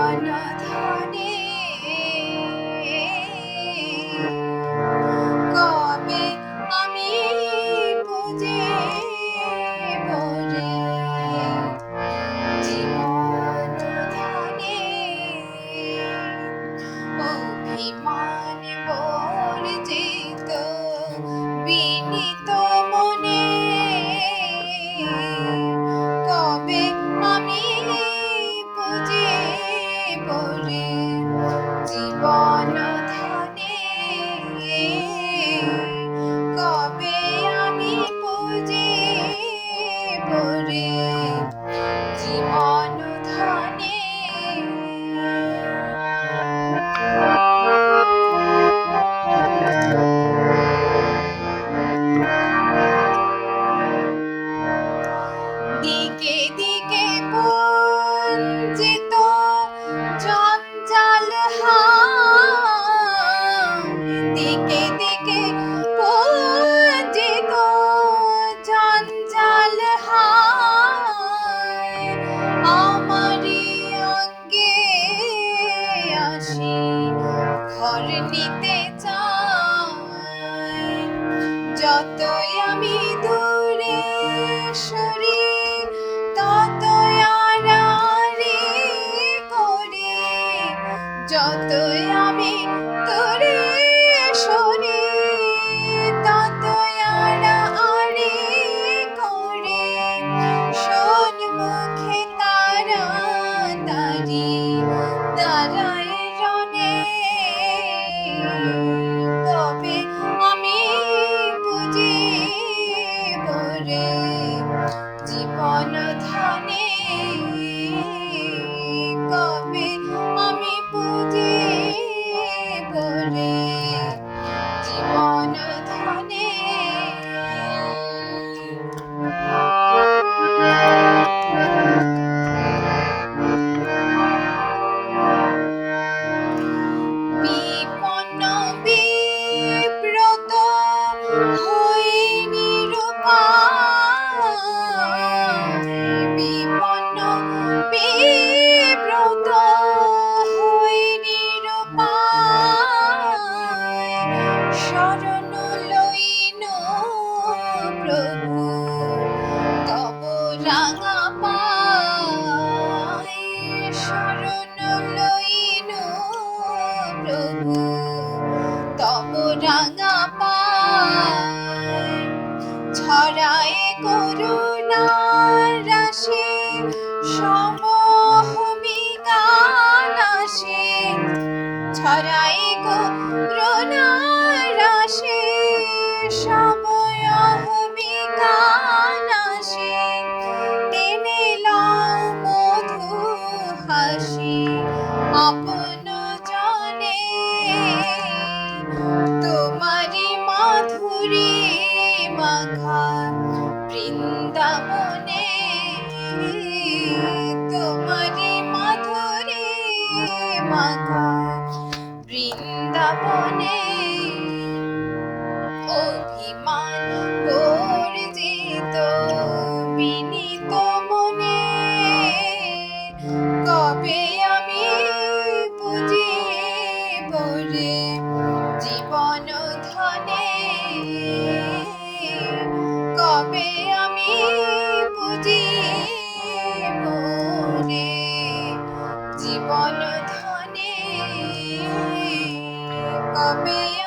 I'm not hungry. করি ঘর নিতে চায়। যতই Honey. শরণ লইন প্রভু, তব রাঙা পায় শরণ লইন প্রভু, তব রাঙা পায়। ছড়ায় করুণা রাশি সব হাসি আপন জনে তোমারি মাধুরী মাখা বৃন্দাবনে তোমারি মাধুরী মাখা বৃন্দাবনে। of me.